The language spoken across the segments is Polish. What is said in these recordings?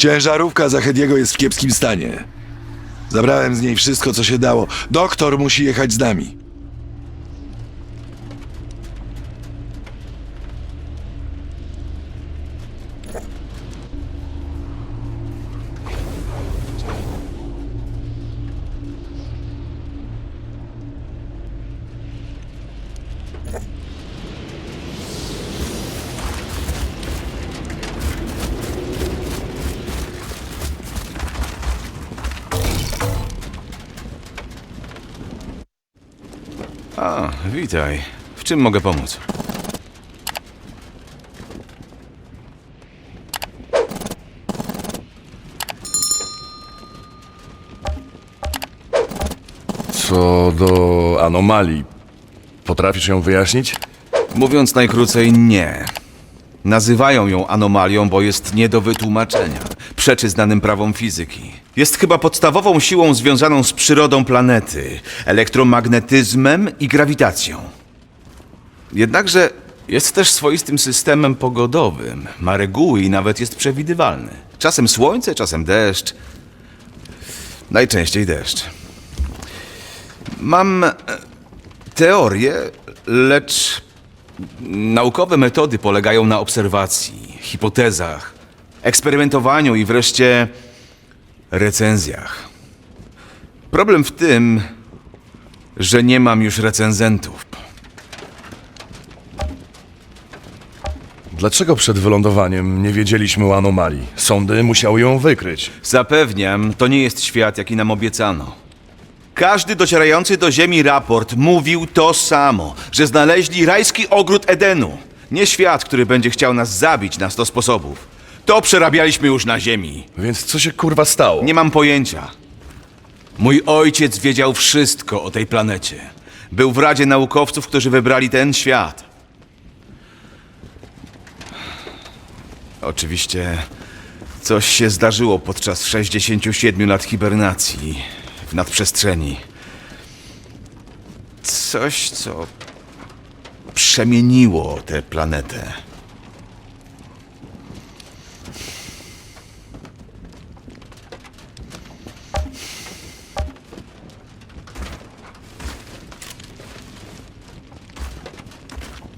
Ciężarówka Zachediego jest w kiepskim stanie. Zabrałem z niej wszystko, co się dało. Doktor musi jechać z nami. Witaj. W czym mogę pomóc? Co do anomalii, potrafisz ją wyjaśnić? Mówiąc najkrócej, nie. Nazywają ją anomalią, bo jest nie do wytłumaczenia. Przeczy znanym prawom fizyki. Jest chyba podstawową siłą związaną z przyrodą planety, elektromagnetyzmem i grawitacją. Jednakże jest też swoistym systemem pogodowym. Ma reguły i nawet jest przewidywalny. Czasem słońce, czasem deszcz. Najczęściej deszcz. Mam e, teorię, lecz Naukowe metody polegają na obserwacji, hipotezach, eksperymentowaniu i wreszcie recenzjach. Problem w tym, że nie mam już recenzentów. Dlaczego przed wylądowaniem nie wiedzieliśmy o anomalii? Sądy musiały ją wykryć. Zapewniam, to nie jest świat, jaki nam obiecano. Każdy docierający do Ziemi raport mówił to samo, że znaleźli rajski ogród Edenu. Nie świat, który będzie chciał nas zabić na sto sposobów. To przerabialiśmy już na Ziemi. Więc co się kurwa stało? Nie mam pojęcia. Mój ojciec wiedział wszystko o tej planecie. Był w Radzie Naukowców, którzy wybrali ten świat. Oczywiście coś się zdarzyło podczas 67 lat hibernacji w nadprzestrzeni. Coś, co przemieniło tę planetę.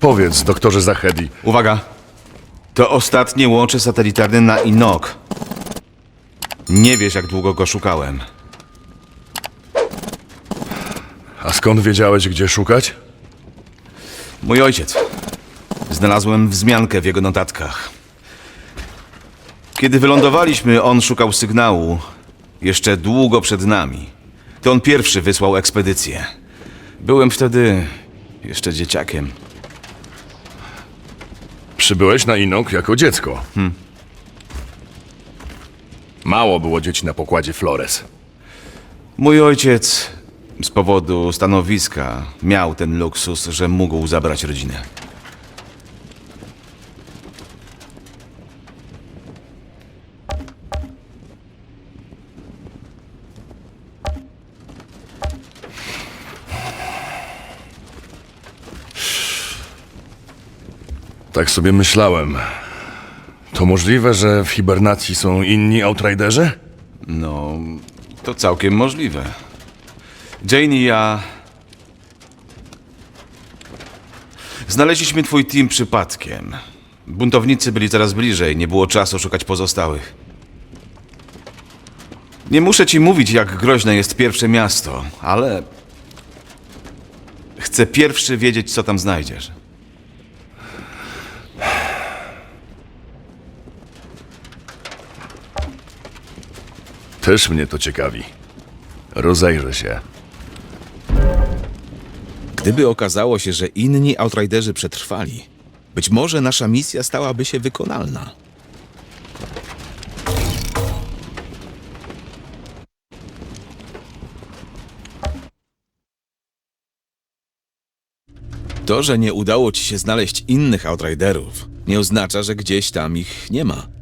Powiedz, doktorze Zahedi, Uwaga! To ostatnie łącze satelitarne na Inok. Nie wiesz, jak długo go szukałem. a skąd wiedziałeś, gdzie szukać? Mój ojciec. Znalazłem wzmiankę w jego notatkach. Kiedy wylądowaliśmy, on szukał sygnału. Jeszcze długo przed nami. To on pierwszy wysłał ekspedycję. Byłem wtedy jeszcze dzieciakiem. Przybyłeś na Inok jako dziecko. Mało było dzieci na pokładzie Flores. Mój ojciec z powodu stanowiska miał ten luksus, że mógł zabrać rodzinę. Tak sobie myślałem. To możliwe, że w hibernacji są inni Outriderzy? No, to całkiem możliwe. Jane i ja. Znaleźliśmy twój team przypadkiem. Buntownicy byli coraz bliżej, nie było czasu szukać pozostałych. Nie muszę ci mówić, jak groźne jest pierwsze miasto, ale. Chcę pierwszy wiedzieć, co tam znajdziesz. Też mnie to ciekawi. Rozejrzę się. Gdyby okazało się, że inni Outriderzy przetrwali, być może nasza misja stałaby się wykonalna. To, że nie udało ci się znaleźć innych Outriderów, nie oznacza, że gdzieś tam ich nie ma.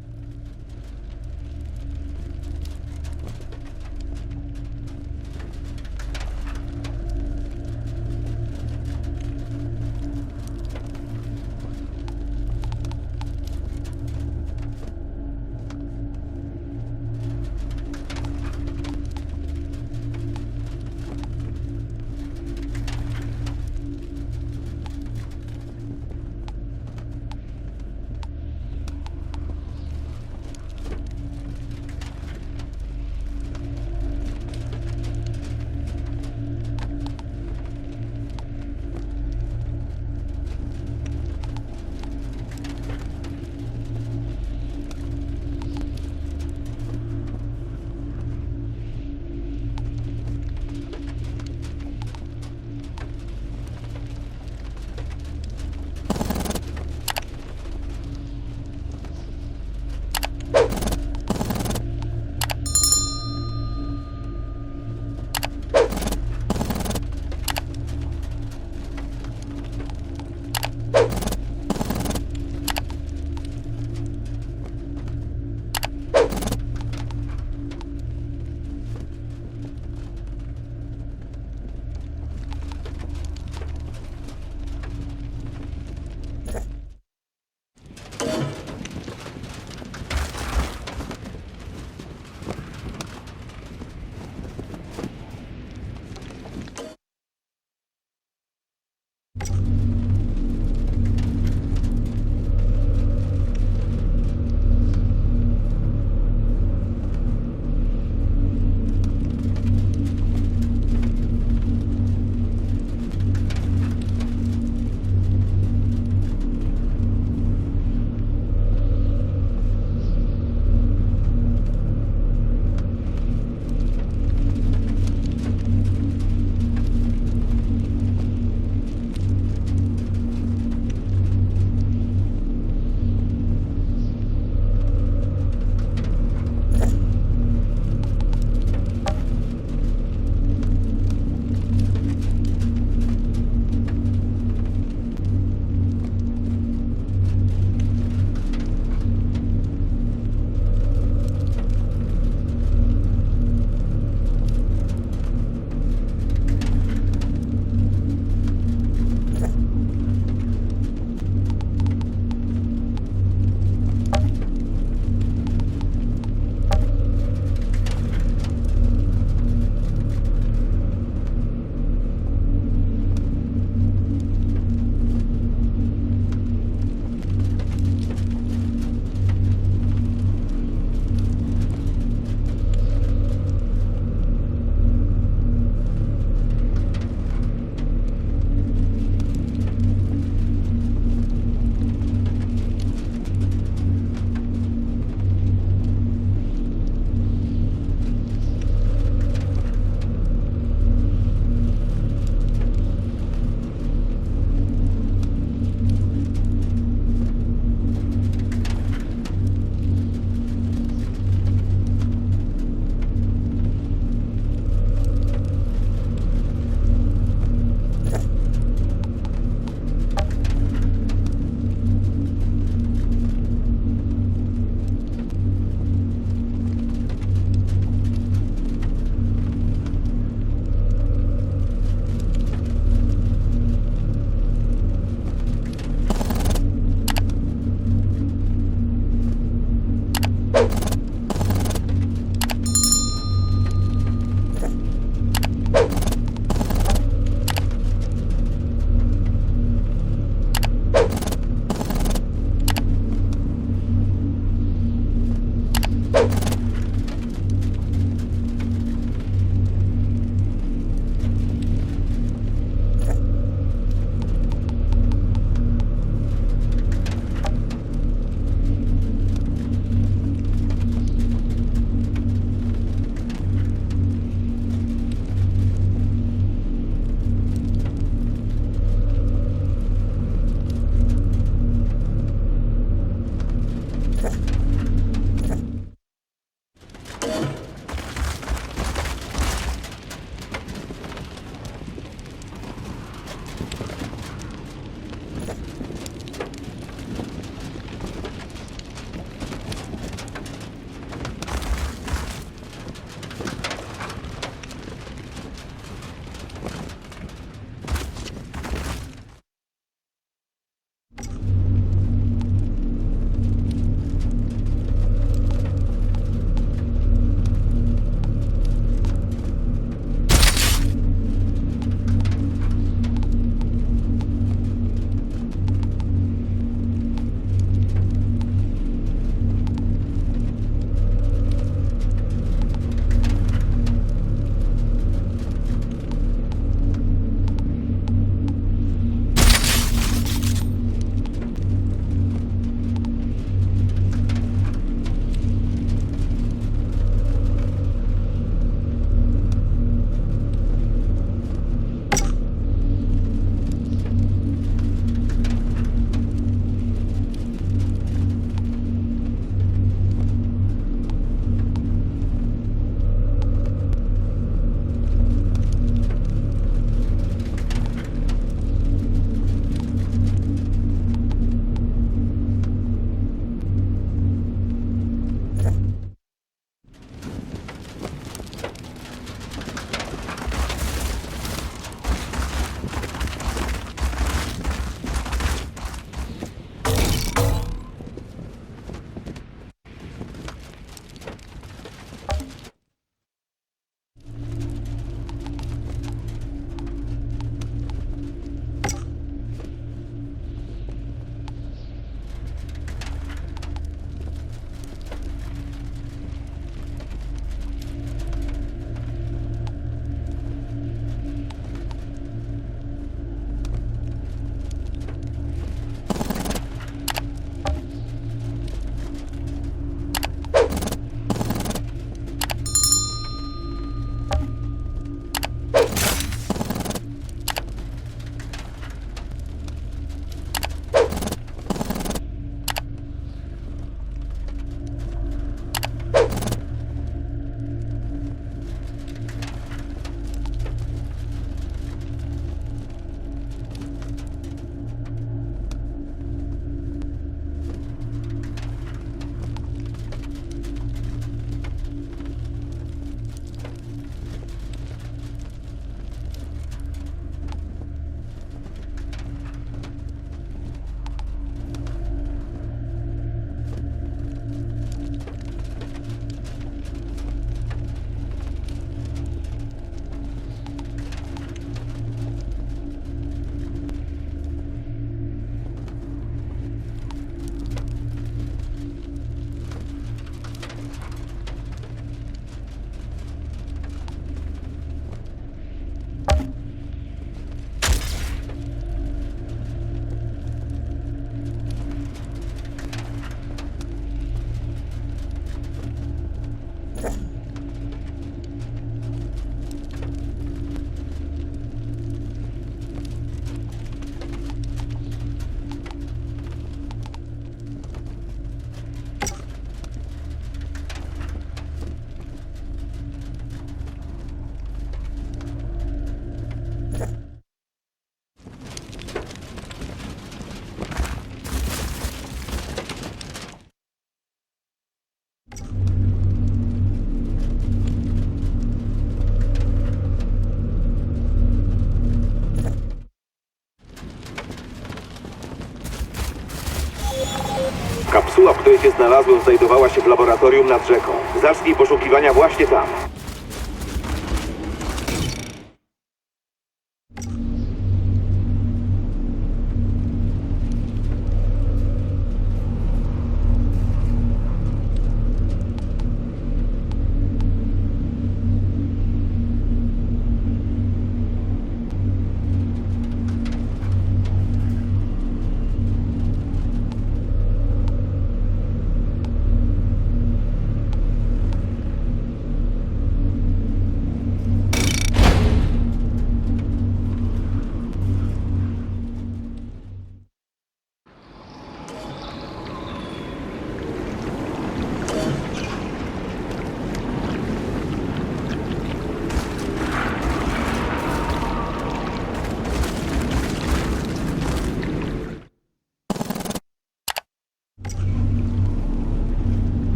Się znalazłem, znajdowała się w laboratorium nad rzeką. Zacznij poszukiwania właśnie tam.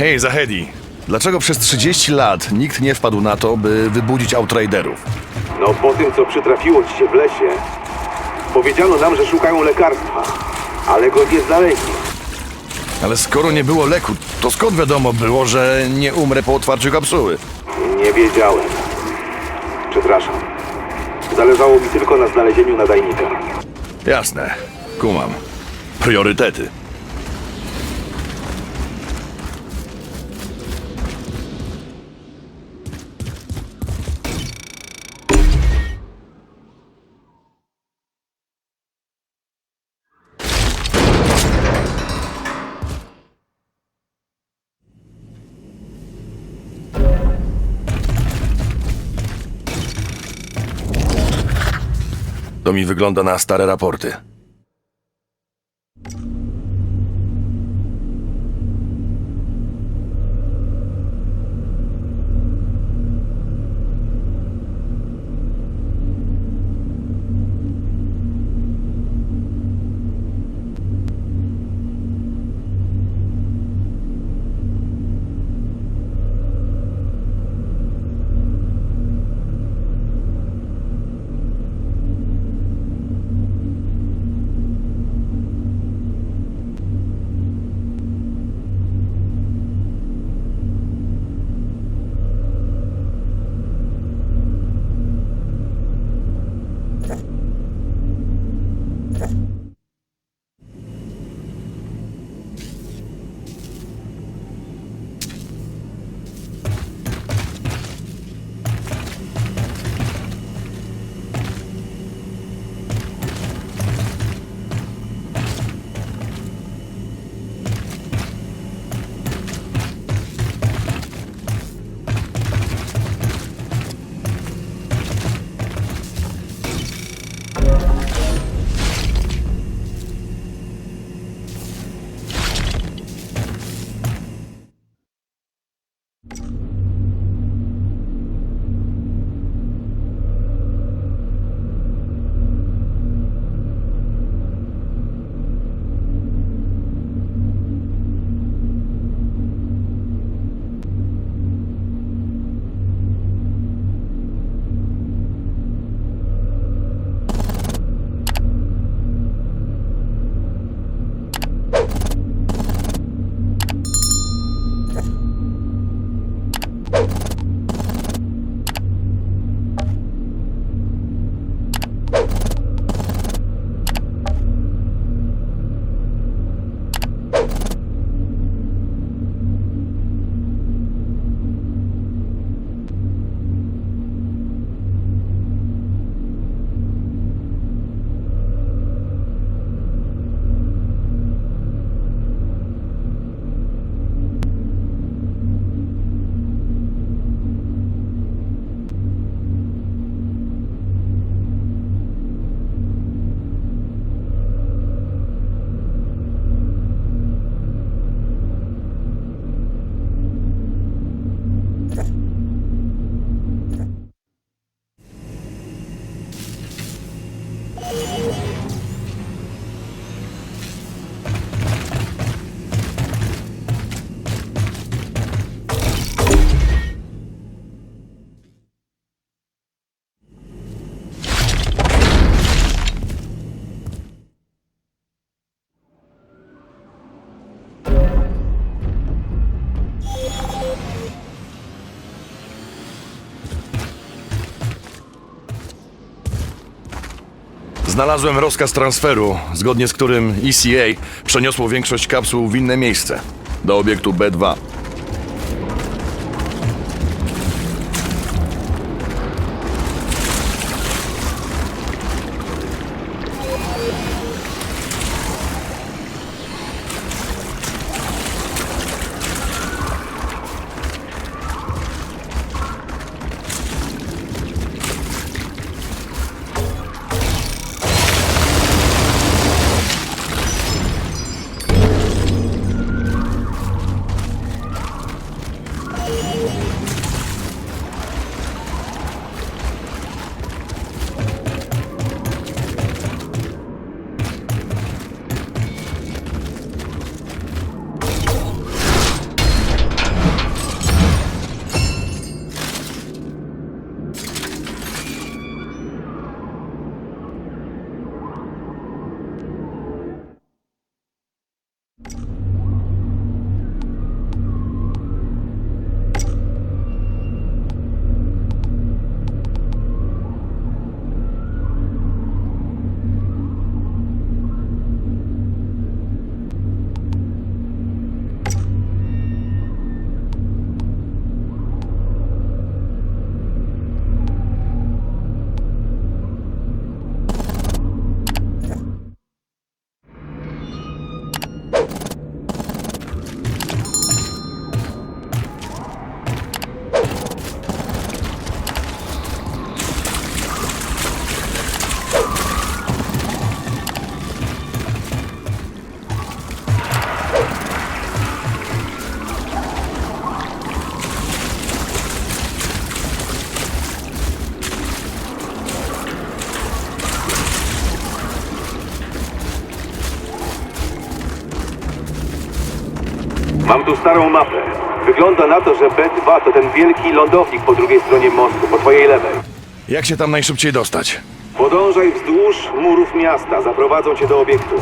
Hej, Zahedi. Dlaczego przez 30 lat nikt nie wpadł na to, by wybudzić Outriderów? No po tym, co przytrafiło ci się w lesie, powiedziano nam, że szukają lekarstwa, ale go nie znaleźli. Ale skoro nie było leku, to skąd wiadomo było, że nie umrę po otwarciu kapsuły? Nie wiedziałem. Przepraszam. Zależało mi tylko na znalezieniu nadajnika. Jasne, kumam. Priorytety. To mi wygląda na stare raporty. Znalazłem rozkaz transferu, zgodnie z którym ECA przeniosło większość kapsuł w inne miejsce. Do obiektu B2. Mam tu starą mapę. Wygląda na to, że B2 to ten wielki lądownik po drugiej stronie mostu, po twojej lewej. Jak się tam najszybciej dostać? Podążaj wzdłuż murów miasta, zaprowadzą cię do obiektu.